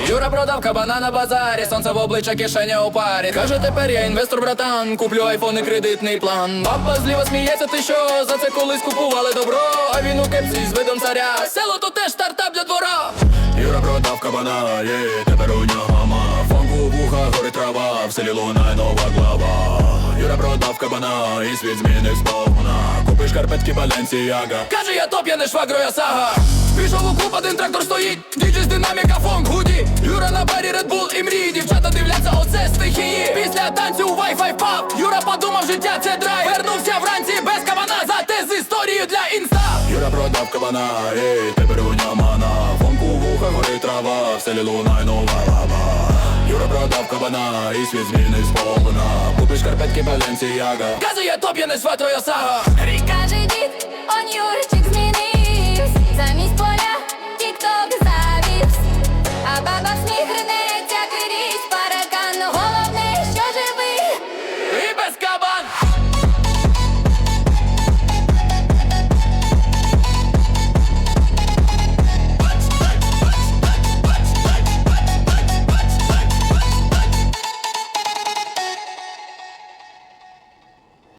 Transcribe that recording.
Юра продав кабана на базарі, сонце в обличчя кишеня у парі. Каже, тепер я інвестор, братан, куплю айфон і кредитний план. Баба зліва сміється, ти що? За це колись купували добро. А він у кепсі з видом царя. Село то теж стартап для двора. Юра продав кабана, є, тепер у нього ма. Фонку вуха, горить трава, в селі лунає нова глава. Юра продав кабана, і світ змінив сповна. Купиш шкарпетки Баленсіяга. Каже, я топ, я не швагро, я сага. Пішов у клуб, один трактор стоїть. Діджі з динаміка. Юра на барі, Red Bull і мрії. Дівчата дивляться, оце стихії. Після танцю Wi-Fi пап. Юра подумав, життя це драйв. Вернувся вранці без кабана, зате з історією для інста. Юра продав кабана, ей, тепер у. Фонку вуха, горить трава, в селі лунає нова лава. Юра продав кабана, і світ змінив сповна. Купиш шкарпетки Баленсіяга. Я топ, я не сватро, сага. Рік каже,